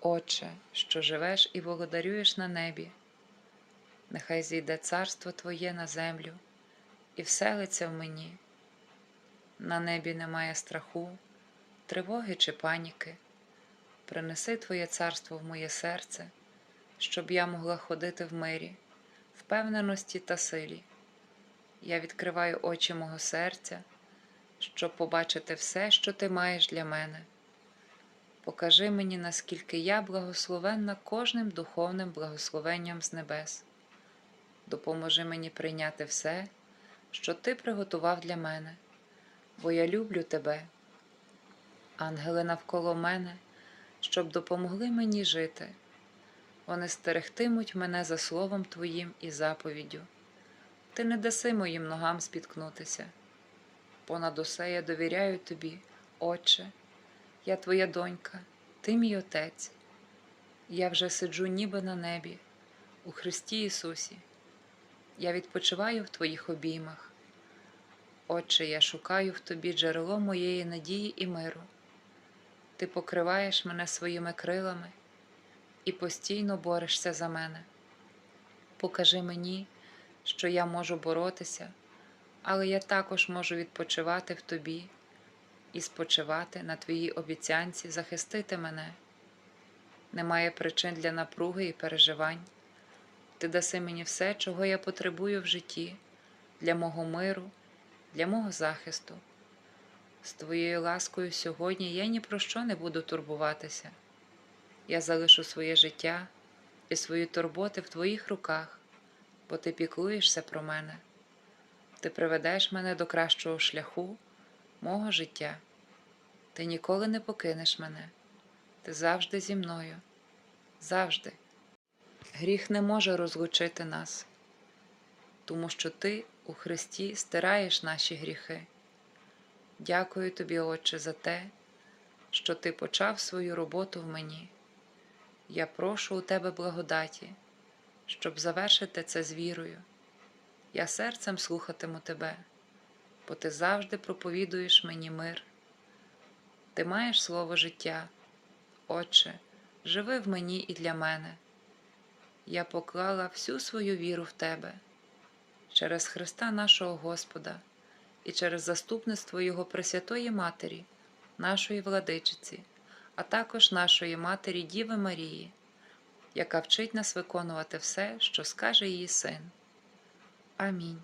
Отче, що живеш і володарюєш на небі, нехай зійде царство Твоє на землю і вселиться в мені. На небі немає страху, тривоги чи паніки. Принеси Твоє царство в моє серце, щоб я могла ходити в мирі, впевненості та силі. Я відкриваю очі мого серця, щоб побачити все, що ти маєш для мене. Покажи мені, наскільки я благословенна кожним духовним благословенням з небес. Допоможи мені прийняти все, що ти приготував для мене, бо я люблю тебе. Ангели навколо мене, щоб допомогли мені жити. Вони стерегтимуть мене за словом Твоїм і заповіддю. Ти не даси моїм ногам спіткнутися. Понад усе я довіряю тобі, Отче, я твоя донька, ти мій Отець. Я вже сиджу ніби на небі, у Христі Ісусі. Я відпочиваю в Твоїх обіймах. Отче, я шукаю в Тобі джерело моєї надії і миру. Ти покриваєш мене своїми крилами і постійно борешся за мене. Покажи мені, що я можу боротися, але я також можу відпочивати в Тобі і спочивати на Твоїй обіцянці захистити мене. Немає причин для напруги і переживань. Ти даси мені все, чого я потребую в житті, для мого миру, для мого захисту. З Твоєю ласкою сьогодні я ні про що не буду турбуватися. Я залишу своє життя і свої турботи в Твоїх руках, бо Ти піклуєшся про мене. Ти приведеш мене до кращого шляху, мого життя. Ти ніколи не покинеш мене. Ти завжди зі мною, завжди. Гріх не може розлучити нас, тому що Ти у Христі стираєш наші гріхи. Дякую тобі, Отче, за те, що Ти почав свою роботу в мені. Я прошу у Тебе благодаті, щоб завершити це з вірою. Я серцем слухатиму Тебе, бо Ти завжди проповідуєш мені мир. Ти маєш слово життя, Отче, живи в мені і для мене. Я поклала всю свою віру в Тебе через Христа нашого Господа і через заступництво Його Пресвятої Матері, нашої владичиці, а також нашої Матері Діви Марії, яка вчить нас виконувати все, що скаже її син. Амінь.